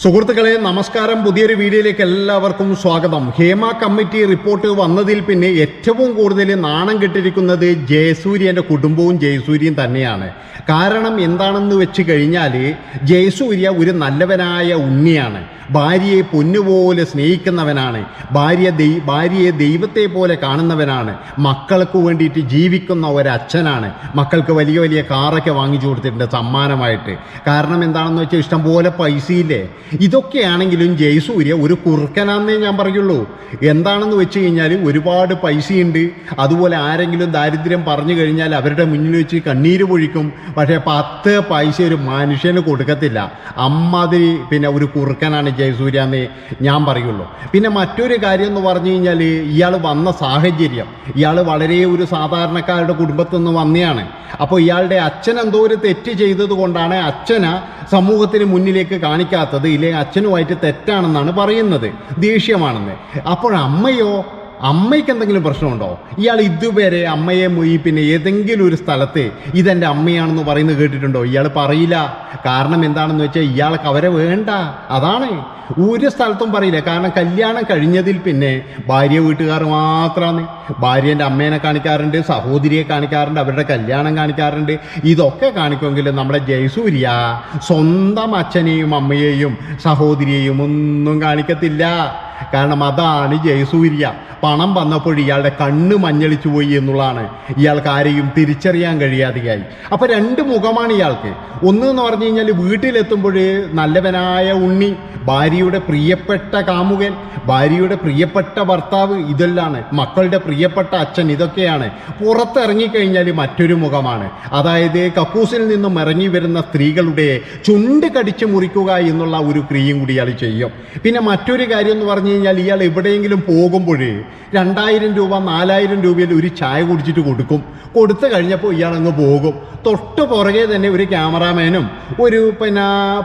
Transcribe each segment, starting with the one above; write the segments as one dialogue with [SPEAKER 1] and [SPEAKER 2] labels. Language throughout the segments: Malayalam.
[SPEAKER 1] സുഹൃത്തുക്കളെ നമസ്കാരം. പുതിയൊരു വീഡിയോയിലേക്ക് എല്ലാവർക്കും സ്വാഗതം. ഹേമ കമ്മിറ്റി റിപ്പോർട്ട് വന്നതിൽ പിന്നെ ഏറ്റവും കൂടുതൽ നാണം കെട്ടിരിക്കുന്നത് ജയസൂര്യന്റെ കുടുംബവും ജയസൂര്യയും തന്നെയാണ്. കാരണം എന്താണെന്ന് വെച്ച് കഴിഞ്ഞാൽ ജയസൂര്യ ഒരു നല്ലവനായ ഉണ്ണിയാണ്. ഭാര്യയെ പൊന്നുപോലെ സ്നേഹിക്കുന്നവനാണ്. ഭാര്യ ദൈ ഭാര്യയെ ദൈവത്തെ പോലെ കാണുന്നവനാണ്. മക്കൾക്ക് വേണ്ടിയിട്ട് ജീവിക്കുന്ന ഒരച്ഛനാണ്. മക്കൾക്ക് വലിയ വലിയ കാറൊക്കെ വാങ്ങിച്ചു കൊടുത്തിട്ടുണ്ട് സമ്മാനമായിട്ട്. കാരണം എന്താണെന്ന് വെച്ചാൽ ഇഷ്ടംപോലെ പൈസയില്ലേ? ഇതൊക്കെയാണെങ്കിലും ജയസൂര്യ ഒരു കുറുക്കനാന്നേ ഞാൻ പറയുള്ളൂ. എന്താണെന്ന് വെച്ച് കഴിഞ്ഞാൽ ഒരുപാട് പൈസയുണ്ട്. അതുപോലെ ആരെങ്കിലും ദാരിദ്ര്യം പറഞ്ഞു കഴിഞ്ഞാൽ അവരുടെ മുന്നിൽ വെച്ച് കണ്ണീര് പൊഴിക്കും. പക്ഷേ പത്ത് പൈസ ഒരു മനുഷ്യന് കൊടുക്കത്തില്ല. അമ്മാതിരി പിന്നെ ഒരു കുറുക്കനാണ് ജയസൂര്യ എന്നേ ഞാൻ പറയുള്ളൂ. പിന്നെ മറ്റൊരു കാര്യം എന്ന് പറഞ്ഞു കഴിഞ്ഞാൽ ഇയാൾ വന്ന സാഹചര്യം. ഇയാൾ വളരെ ഒരു സാധാരണക്കാരുടെ കുടുംബത്തിൽ നിന്ന് വന്നെയാണ്. അപ്പോൾ ഇയാളുടെ അച്ഛൻ എന്തോ ഒരു തെറ്റ് ചെയ്തത് കൊണ്ടാണ് അച്ഛന സമൂഹത്തിന് മുന്നിലേക്ക് കാണിക്കാത്തത് ഇല്ലെങ്കിൽ അച്ഛനുമായിട്ട് തെറ്റാണെന്നാണ് പറയുന്നത്. ദേഷ്യമാണെന്ന്. അപ്പോൾ അമ്മയോ അമ്മയ്ക്ക് എന്തെങ്കിലും പ്രശ്നമുണ്ടോ? ഇയാൾ ഇതുവരെ അമ്മയെ ഈ പിന്നെ ഏതെങ്കിലും ഒരു സ്ഥലത്ത് ഇതെന്റെ അമ്മയാണെന്ന് പറയുന്നത് കേട്ടിട്ടുണ്ടോ? ഇയാൾ പറയില്ല. കാരണം എന്താണെന്ന് വെച്ചാൽ ഇയാൾക്ക് അവരെ വേണ്ട. അതാണ്. ഒരു സ്ഥലത്തും പറയില്ല. കാരണം കല്യാണം കഴിഞ്ഞതിൽ പിന്നെ ഭാര്യ വീട്ടുകാർ മാത്രമാണ് ഭാര്യേന്റെ അമ്മേനെ കാണിക്കാറുണ്ട് സഹോദരിയെ കാണിക്കാറുണ്ട് അവരുടെ കല്യാണം കാണിക്കാറുണ്ട്. ഇതൊക്കെ കാണിക്കുമെങ്കിലും നമ്മുടെ ജയസൂര്യ സ്വന്തം അച്ഛനെയും അമ്മയെയും സഹോദരിയെയും ഒന്നും കാണിക്കത്തില്ല. കാരണം അതാണ് ജയസൂര്യ. പണം വന്നപ്പോൾ ഇയാളുടെ കണ്ണ് മഞ്ഞളിച്ചു പോയി എന്നുള്ളതാണ്. ഇയാൾക്ക് ആരെയും തിരിച്ചറിയാൻ കഴിയാതെയായി. അപ്പോൾ രണ്ട് മുഖമാണ് ഇയാൾക്ക്. ഒന്ന് എന്ന് പറഞ്ഞു കഴിഞ്ഞാൽ വീട്ടിലെത്തുമ്പോൾ നല്ലവനായ ഉണ്ണി ഭാര്യയുടെ പ്രിയപ്പെട്ട കാമുകൻ ഭാര്യയുടെ പ്രിയപ്പെട്ട ഭർത്താവ് ഇതെല്ലാം മക്കളുടെ പ്രിയപ്പെട്ട അച്ഛൻ ഇതൊക്കെയാണ്. പുറത്തിറങ്ങിക്കഴിഞ്ഞാൽ മറ്റൊരു മുഖമാണ്. അതായത് കക്കൂസിൽ നിന്നും ഇറങ്ങി വരുന്ന സ്ത്രീകളുടെ ചുണ്ട് കടിച്ചു മുറിക്കുക എന്നുള്ള ഒരു ക്രിയയും കൂടി ഇയാൾ ചെയ്യും. പിന്നെ മറ്റൊരു കാര്യം എന്ന് പറഞ്ഞു കഴിഞ്ഞാൽ ഇയാൾ എവിടെയെങ്കിലും പോകുമ്പോഴേ രണ്ടായിരം രൂപ നാലായിരം രൂപയിൽ ഒരു ചായ കുടിച്ചിട്ട് കൊടുക്കും. കൊടുത്തു കഴിഞ്ഞപ്പോൾ ഇയാൾ അങ്ങ് പോകും. തൊട്ട് പുറകെ തന്നെ ഒരു ക്യാമറാമാനും ഒരു പിന്നെ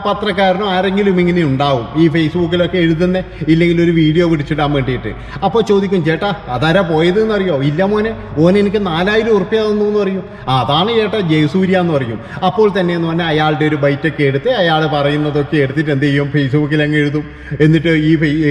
[SPEAKER 1] പത്രക്കാരനോ ആരെങ്കിലും ഇങ്ങനെ ഉണ്ടാവും. ഈ ഫേസ്ബുക്കിലൊക്കെ എഴുതുന്ന ഇല്ലെങ്കിൽ ഒരു വീഡിയോ പിടിച്ചിടാൻ വേണ്ടിയിട്ട്. അപ്പോൾ ചോദിക്കും ചേട്ടാ അതാരാ പോയത് എന്നറിയോ ഇല്ല മോനെ ഓൻ എനിക്ക് നാലായിരം ഉറുപ്പ്യ തന്നു എന്ന് പറയും. "ആ, അതാണ് ചേട്ടാ ജയസൂര്യ എന്ന് പറയും. അപ്പോൾ തന്നെ എന്ന് പറഞ്ഞാൽ അയാളുടെ ഒരു ബൈറ്റൊക്കെ എടുത്ത് അയാൾ പറയുന്നതൊക്കെ എടുത്തിട്ട് എന്ത് ചെയ്യും? ഫേസ്ബുക്കിൽ അങ്ങ് എഴുതും. എന്നിട്ട് ഈ ഫെ-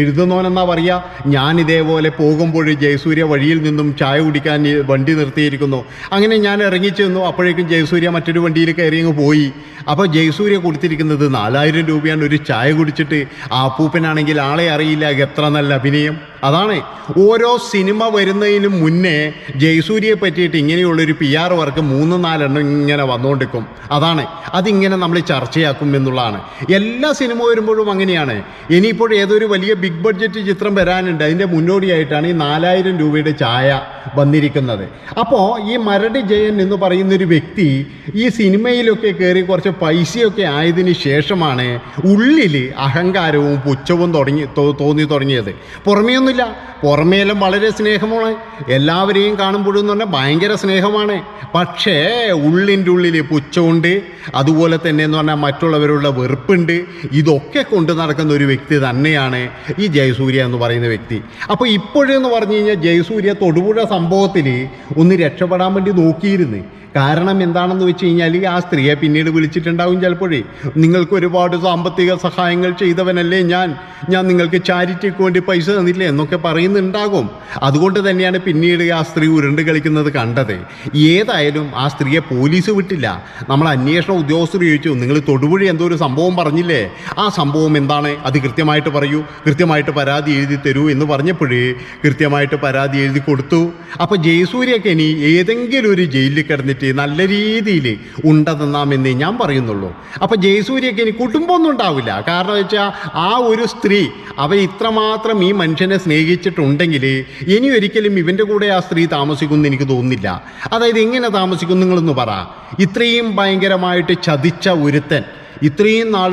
[SPEAKER 1] എഴുതുന്നവനെന്നാ പറയുക. ഞാൻ ഇതേപോലെ പോകുമ്പോൾ ജയസൂര്യ വഴിയിൽ നിന്നും ചായ കുടിക്കാൻ വണ്ടി നിർത്തിയിരിക്കുന്നു. അങ്ങനെ ഞാൻ ഇറങ്ങിച്ചെന്നു അപ്പോഴേക്കും ജയസൂര്യ മറ്റൊരു വണ്ടിയിൽ കയറി അങ്ങ് പോയി. അപ്പോൾ ജയസൂര്യ കൊടുത്തിരിക്കുന്നത് നാലായിരം രൂപയാണ് ഒരു ചായ കുടിച്ചിട്ട്. ആ അപ്പൂപ്പനാണെങ്കിൽ ആളെ അറിയില്ല. എത്ര നല്ല അഭിനയം. അതാണ്. ഓരോ സിനിമ വരുന്നതിന് മുന്നേ ജയസൂര്യയെ പറ്റിയിട്ട് ഇങ്ങനെയുള്ളൊരു പി ആർ വർക്ക് മൂന്ന് നാലെണ്ണം ഇങ്ങനെ വന്നുകൊണ്ടിരിക്കും അതാണ്. അതിങ്ങനെ നമ്മൾ ചർച്ചയാക്കും എന്നുള്ളതാണ്. എല്ലാ സിനിമ വരുമ്പോഴും അങ്ങനെയാണ്. ഇനിയിപ്പോൾ ഏതൊരു വലിയ ബിഗ് ബഡ്ജറ്റ് ചിത്രം വരാനുണ്ട് അതിന്റെ മുന്നോടിയായിട്ടാണ് ഈ നാലായിരം രൂപയുടെ ചായ വന്നിരിക്കുന്നത്. അപ്പോൾ ഈ മരടി ജയൻ എന്ന് പറയുന്നൊരു വ്യക്തി ഈ സിനിമയിലൊക്കെ കയറി കുറച്ച് പൈസയൊക്കെ ആയതിനു ശേഷമാണ് ഉള്ളിൽ അഹങ്കാരവും പുച്ഛവും തുടങ്ങി തോന്നി തുടങ്ങിയത്. പുറമേയൊന്നുമില്ല പുറമേലും വളരെ സ്നേഹമാണ്. എല്ലാവരെയും കാണുമ്പോഴും എന്ന് പറഞ്ഞാൽ ഭയങ്കര സ്നേഹമാണ്. പക്ഷേ ഉള്ളിന്റെ ഉള്ളിൽ പുച്ഛമുണ്ട്. അതുപോലെ തന്നെ എന്ന് പറഞ്ഞാൽ മറ്റുള്ളവരുള്ള വെറുപ്പുണ്ട്. ഇതൊക്കെ കൊണ്ട് നടക്കുന്ന ഒരു വ്യക്തി തന്നെയാണ് ഈ ജയസൂര്യ എന്ന് പറയുന്ന വ്യക്തി. അപ്പോൾ ഇപ്പോഴെന്ന് പറഞ്ഞു കഴിഞ്ഞാൽ ജയസൂര്യ തൊടുപുഴ സംഭവത്തിൽ ഒന്ന് രക്ഷപ്പെടാൻ വേണ്ടി നോക്കിയിരുന്നു. കാരണം എന്താണെന്ന് വെച്ച് കഴിഞ്ഞാൽ ആ സ്ത്രീയെ പിന്നീട് വിളിച്ചിട്ടുണ്ടാവും ചിലപ്പോഴേ. നിങ്ങൾക്ക് ഒരുപാട് സാമ്പത്തിക സഹായങ്ങൾ ചെയ്തവനല്ലേ ഞാൻ? ഞാൻ നിങ്ങൾക്ക് ചാരിറ്റിക്ക് വേണ്ടി പൈസ തന്നില്ലേ? എന്നൊക്കെ പറയുന്നുണ്ടാകും. അതുകൊണ്ട് തന്നെയാണ് പിന്നീട് ആ സ്ത്രീ ഉരുണ്ട് കളിക്കുന്നത് കണ്ടത്. ഏതായാലും ആ സ്ത്രീയെ പോലീസ് വിട്ടില്ല. നമ്മൾ അന്വേഷണ ഉദ്യോഗസ്ഥർ ചോദിച്ചു നിങ്ങൾ തൊടുപുഴ എന്തോ ഒരു സംഭവം പറഞ്ഞില്ലേ? ആ സംഭവം എന്താണ്? അത് കൃത്യമായിട്ട് പറയൂ. കൃത്യമായിട്ട് പരാതി എഴുതി തരൂ എന്ന് പറഞ്ഞപ്പോഴേ കൃത്യമായിട്ട് പരാതി എഴുതി കൊടുത്തു. അപ്പോൾ ജയസൂര്യക്ക് ഇനി ഏതെങ്കിലും ഒരു ജയിലിൽ കിടന്നിട്ട് നല്ല രീതിയിൽ ഉണ്ട തിന്നാമെന്നേ ഞാൻ പറയുന്നുള്ളൂ. അപ്പോൾ ജയസൂര്യക്ക് ഇനി കുടുംബമൊന്നും ഉണ്ടാവില്ല. കാരണം വെച്ചാൽ ആ ഒരു സ്ത്രീ അവ ഇത്രമാത്രം ഈ മനുഷ്യനെ സ്നേഹിച്ചിട്ടുണ്ടെങ്കിൽ ഇനി ഒരിക്കലും ഇവന്റെ കൂടെ ആ സ്ത്രീ താമസിക്കുമെന്ന് എനിക്ക് തോന്നുന്നില്ല. അതായത് എങ്ങനെ താമസിക്കും നിങ്ങളൊന്ന് പറ. ഇത്രയും ഭയങ്കരമായിട്ട് ചതിച്ച ഒരുത്തൻ ഇത്രയും നാൾ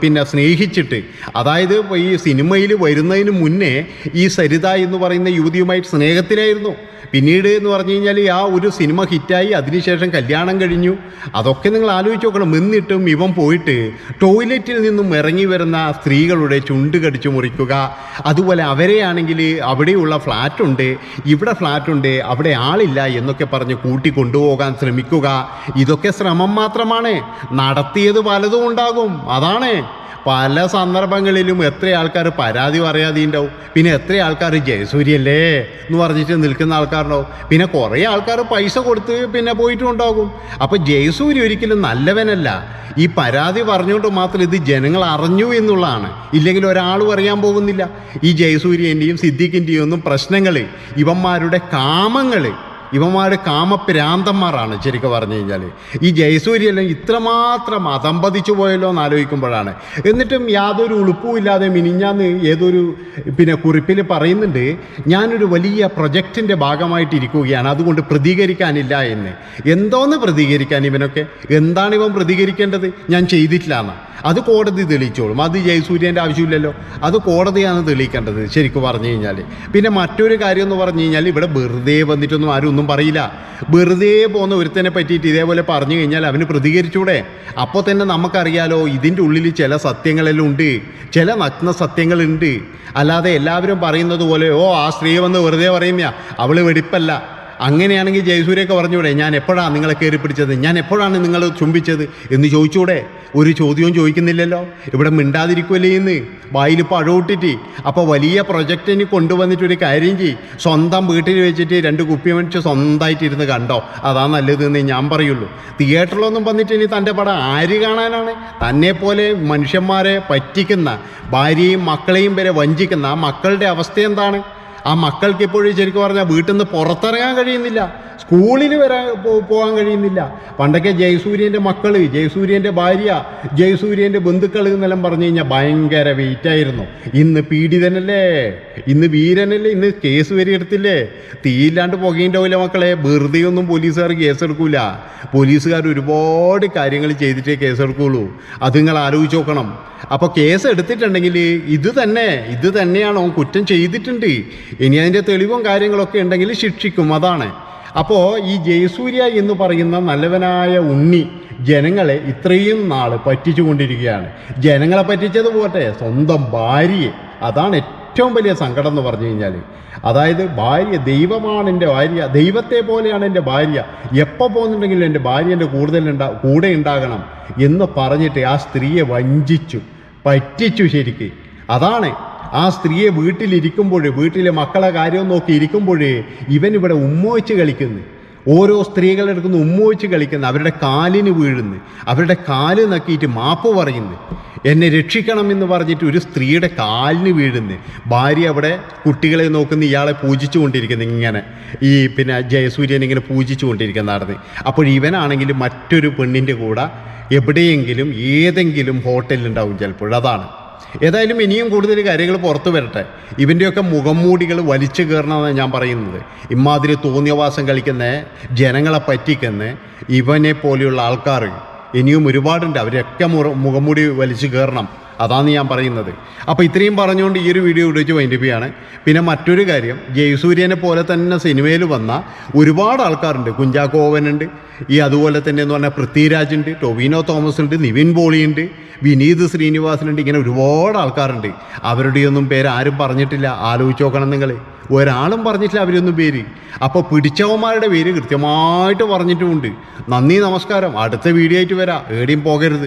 [SPEAKER 1] പിന്നെ സ്നേഹിച്ചിട്ട് അതായത് ഈ സിനിമയിൽ വരുന്നതിന് മുന്നേ ഈ സരിത എന്ന് പറയുന്ന യുവതിയുമായിട്ട് സ്നേഹത്തിലായിരുന്നു. പിന്നീട് എന്ന് പറഞ്ഞു കഴിഞ്ഞാൽ ആ ഒരു സിനിമ ഹിറ്റായി അതിനുശേഷം കല്യാണം കഴിഞ്ഞു. അതൊക്കെ നിങ്ങൾ ആലോചിച്ച് നോക്കണം. എന്നിട്ടും ഇവൻ പോയിട്ട് ടോയ്ലറ്റിൽ നിന്നും ഇറങ്ങി വരുന്ന സ്ത്രീകളുടെ ചുണ്ട് കടിച്ചു മുറിക്കുക അതുപോലെ അവരെയാണെങ്കിൽ അവിടെയുള്ള ഫ്ലാറ്റുണ്ട് ഇവിടെ ഫ്ലാറ്റുണ്ട് അവിടെ ആളില്ല എന്നൊക്കെ പറഞ്ഞ് കൂട്ടി കൊണ്ടുപോകാൻ ശ്രമിക്കുക ഇതൊക്കെ ശ്രമം മാത്രമാണ്. നടത്തിയത് പലതും ഉണ്ടാകും. അതാണ്. പല സന്ദർഭങ്ങളിലും എത്ര ആൾക്കാർ പരാതി പറയാതെ ഉണ്ടാവും പിന്നെ എത്ര ആൾക്കാർ ജയസൂര്യല്ലേ എന്ന് പറഞ്ഞിട്ട് നിൽക്കുന്ന ആൾക്കാരുണ്ടാവും. പിന്നെ കുറേ ആൾക്കാർ പൈസ കൊടുത്ത് പിന്നെ പോയിട്ടും ഉണ്ടാകും അപ്പോൾ ജയസൂര്യ ഒരിക്കലും നല്ലവനല്ല. ഈ പരാതി പറഞ്ഞുകൊണ്ട് മാത്രം ഇത് ജനങ്ങൾ അറിഞ്ഞു എന്നുള്ളതാണ്. ഇല്ലെങ്കിൽ ഒരാൾ പറയാൻ പോകുന്നില്ല. ഈ ജയസൂര്യന്റെയും സിദ്ദിഖിന്റെയും ഒന്നും പ്രശ്നങ്ങൾ ഇവന്മാരുടെ കാമങ്ങൾ ഇവന്മാർ കാമപ്രാന്തന്മാരാണ് ശരിക്കും പറഞ്ഞു കഴിഞ്ഞാൽ ഈ ജയസൂര്യയെല്ലാം ഇത്രമാത്രം അതമ്പതിച്ചു പോയല്ലോ എന്ന് ആലോചിക്കുമ്പോഴാണ്. എന്നിട്ടും യാതൊരു ഉളുപ്പുമില്ലാതെ മിനിഞ്ഞാന്ന് ഏതൊരു പിന്നെ കുറിപ്പിൽ പറയുന്നുണ്ട് ഞാനൊരു വലിയ പ്രൊജക്റ്റിന്റെ ഭാഗമായിട്ട് ഇരിക്കുകയാണ് അതുകൊണ്ട് പ്രതികരിക്കാനില്ല എന്ന്. എന്തോന്ന് പ്രതികരിക്കാൻ ഇവനൊക്കെ? എന്താണ് ഇവൻ പ്രതികരിക്കേണ്ടത്? ഞാൻ ചെയ്തിട്ടില്ല എന്ന്. അത് കോടതി തെളിയിച്ചോളും. അത് ജയസൂര്യന്റെ ആവശ്യമില്ലല്ലോ. അത് കോടതിയാണ് തെളിയിക്കേണ്ടത് ശരിക്കും പറഞ്ഞു കഴിഞ്ഞാൽ പിന്നെ മറ്റൊരു കാര്യം എന്ന് പറഞ്ഞു കഴിഞ്ഞാൽ ഇവിടെ വെറുതെ വന്നിട്ടൊന്നും ആരും ഒന്നും പറയില്ല. വെറുതെ പോകുന്ന ഒരുത്തനെ പറ്റിയിട്ട് ഇതേപോലെ പറഞ്ഞു കഴിഞ്ഞാൽ അവന് പ്രതികരിച്ചൂടെ? അപ്പോൾ തന്നെ നമുക്കറിയാലോ ഇതിന്റെ ഉള്ളിൽ ചില സത്യങ്ങളെല്ലാം ഉണ്ട്. ചില നഗ്ന സത്യങ്ങളുണ്ട്. അല്ലാതെ എല്ലാവരും പറയുന്നത് പോലെ ഓ ആ സ്ത്രീ വന്ന് വെറുതെ പറയുന്ന അവൾ വെടിപ്പല്ല. അങ്ങനെയാണെങ്കിൽ ജയസൂര്യൊക്കെ പറഞ്ഞൂടെ ഞാൻ എപ്പോഴാണ് നിങ്ങളെ കയറി പിടിച്ചത്? ഞാൻ എപ്പോഴാണ് നിങ്ങൾ ചുംബിച്ചത്? എന്ന് ചോദിച്ചൂടെ? ഒരു ചോദ്യവും ചോദിക്കുന്നില്ലല്ലോ. ഇവിടെ മിണ്ടാതിരിക്കുമല്ലേ ഇന്ന്? വായിൽ പഴവിട്ടിട്ട് അപ്പോൾ വലിയ പ്രൊജക്റ്റിന് കൊണ്ടുവന്നിട്ട് ഒരു കാര്യം ചെയ്യും. സ്വന്തം വീട്ടിൽ വെച്ചിട്ട് രണ്ട് കുപ്പി മേടിച്ച് സ്വന്തമായിട്ട് ഇരുന്ന് കണ്ടോ? അതാ നല്ലതെന്ന് ഞാൻ പറയുള്ളൂ. തിയേറ്ററിലൊന്നും വന്നിട്ട് ഇനി തന്റെ പടം ആര് കാണാനാണ്? പോലെ മനുഷ്യന്മാരെ പറ്റിക്കുന്ന ഭാര്യയും മക്കളെയും വരെ വഞ്ചിക്കുന്ന ആ മക്കളുടെ അവസ്ഥ എന്താണ്? ആ മക്കൾക്ക് ഇപ്പോഴും ശരിക്കും പറഞ്ഞാൽ വീട്ടിൽ നിന്ന് പുറത്തിറങ്ങാൻ കഴിയുന്നില്ല. സ്കൂളിൽ വരാൻ പോകാൻ കഴിയുന്നില്ല. പണ്ടൊക്കെ ജയസൂര്യന്റെ മക്കൾ ജയസൂര്യന്റെ ഭാര്യ ജയസൂര്യന്റെ ബന്ധുക്കൾ എന്നെല്ലാം പറഞ്ഞു കഴിഞ്ഞാൽ ഭയങ്കര വെയിറ്റായിരുന്നു ഇന്ന് പീഡിതനല്ലേ? ഇന്ന് വീരനല്ലേ? ഇന്ന് കേസ് വരെ എടുത്തില്ലേ? തീയില്ലാണ്ട് പുകയുണ്ടാവില്ല മക്കളെ. വെറുതെ ഒന്നും പോലീസുകാർ കേസെടുക്കൂല പോലീസുകാർ ഒരുപാട് കാര്യങ്ങൾ ചെയ്തിട്ടേ കേസെടുക്കുള്ളൂ അത് നിങ്ങൾ ആലോചിച്ച് നോക്കണം. അപ്പോൾ കേസ് എടുത്തിട്ടുണ്ടെങ്കിൽ ഇത് തന്നെ ഇത് തന്നെയാണ് അവൻ കുറ്റം ചെയ്തിട്ടുണ്ട്? ഇനി അതിന്റെ തെളിവും കാര്യങ്ങളൊക്കെ ഉണ്ടെങ്കിൽ ശിക്ഷിക്കും അതാണ്. അപ്പോൾ ഈ ജയസൂര്യ എന്ന് പറയുന്ന നല്ലവനായ ഉണ്ണി ജനങ്ങളെ ഇത്രയും നാൾ പറ്റിച്ചുകൊണ്ടിരിക്കുകയാണ്. ജനങ്ങളെ പറ്റിച്ചത് പോട്ടെ സ്വന്തം ഭാര്യയെ. അതാണ് ഏറ്റവും വലിയ സങ്കടം എന്ന് പറഞ്ഞു കഴിഞ്ഞാൽ അതായത് ഭാര്യ ദൈവമാണ് എന്റെ ഭാര്യ ദൈവത്തെ പോലെയാണ് എന്റെ ഭാര്യ. എപ്പോൾ പോകുന്നുണ്ടെങ്കിലും എന്റെ ഭാര്യ എന്റെ കൂടുതൽ ഉണ്ടാ കൂടെ ഉണ്ടാകണം എന്ന് പറഞ്ഞിട്ട് ആ സ്ത്രീയെ വഞ്ചിച്ചു പറ്റിച്ചു ശരിക്ക്. അതാണ്. ആ സ്ത്രീയെ വീട്ടിലിരിക്കുമ്പോൾ വീട്ടിലെ മക്കളെ കാര്യം നോക്കി ഇരിക്കുമ്പോൾ ഇവൻ ഇവിടെ ഉമ്മോച്ച് കളിക്കുന്നു. ഓരോ സ്ത്രീകളുടെ അടുക്കുന്ന ഉമ്മോയിച്ച് കളിക്കുന്നു. അവരുടെ കാലിന് വീഴുന്നു. അവരുടെ കാൽ നക്കിയിട്ട് മാപ്പ് പറയുന്നു. എന്നെ രക്ഷിക്കണം എന്ന് പറഞ്ഞിട്ട് ഒരു സ്ത്രീയുടെ കാലിന് വീഴുന്നു. ഭാര്യ അവിടെ കുട്ടികളെ നോക്കുന്ന ഇയാളെ പൂജിച്ചു കൊണ്ടിരിക്കുന്നു ഇങ്ങനെ. ഈ പിന്നെ ജയസൂര്യൻ ഇങ്ങനെ പൂജിച്ചു കൊണ്ടിരിക്കുന്ന നടന്ന്. അപ്പോൾ ഇവനാണെങ്കിൽ മറ്റൊരു പെണ്ണിന്റെ കൂടെ എവിടെയെങ്കിലും ഏതെങ്കിലും ഹോട്ടലിലുണ്ടാവും ചിലപ്പോൾ. അതാണ്. ഏതായാലും ഇനിയും കൂടുതൽ കാര്യങ്ങൾ പുറത്തു വരട്ടെ. ഇവന്റെയൊക്കെ മുഖംമൂടികൾ വലിച്ചു കയറണമെന്നാണ് ഞാൻ പറയുന്നത്. ഇമാതിരി തോന്നിയവാസം കളിക്കുന്ന ജനങ്ങളെ പറ്റിക്കുന്ന ഇവനെ പോലെയുള്ള ആൾക്കാർ ഇനിയും ഒരുപാടുണ്ട്. അവരൊക്കെ മുറ മുഖംമൂടി വലിച്ചു കയറണം. അതാണ് ഞാൻ പറയുന്നത്. അപ്പോൾ ഇത്രയും പറഞ്ഞുകൊണ്ട് ഈ ഒരു വീഡിയോ ഇടിച്ച് വെച്ച് ചെയ്യാണ്. പിന്നെ മറ്റൊരു കാര്യം ജയസൂര്യനെ പോലെ തന്നെ സിനിമയിൽ വന്ന ഒരുപാട് ആൾക്കാരുണ്ട്. കുഞ്ചാക്കോവനുണ്ട്. ഈ അതുപോലെ തന്നെ എന്ന് പറഞ്ഞാൽ പൃഥ്വിരാജ് ഉണ്ട് ടൊവിനോ തോമസ് ഉണ്ട് നിവിൻ പോളി ഉണ്ട്. വിനീത് ശ്രീനിവാസനുണ്ട്. ഇങ്ങനെ ഒരുപാട് ആൾക്കാരുണ്ട്. അവരുടെയൊന്നും പേര് ആരും പറഞ്ഞിട്ടില്ല. ആലോചിച്ച് നോക്കണം നിങ്ങൾ. ഒരാളും പറഞ്ഞിട്ടില്ല അവരൊന്നും പേര്. അപ്പോൾ പിടിച്ചവന്മാരുടെ പേര് കൃത്യമായിട്ട് പറഞ്ഞിട്ടുമുണ്ട്. നന്ദി നമസ്കാരം. അടുത്ത വീഡിയോ ആയിട്ട് വരാം. എവിടെയും പോകരുത്.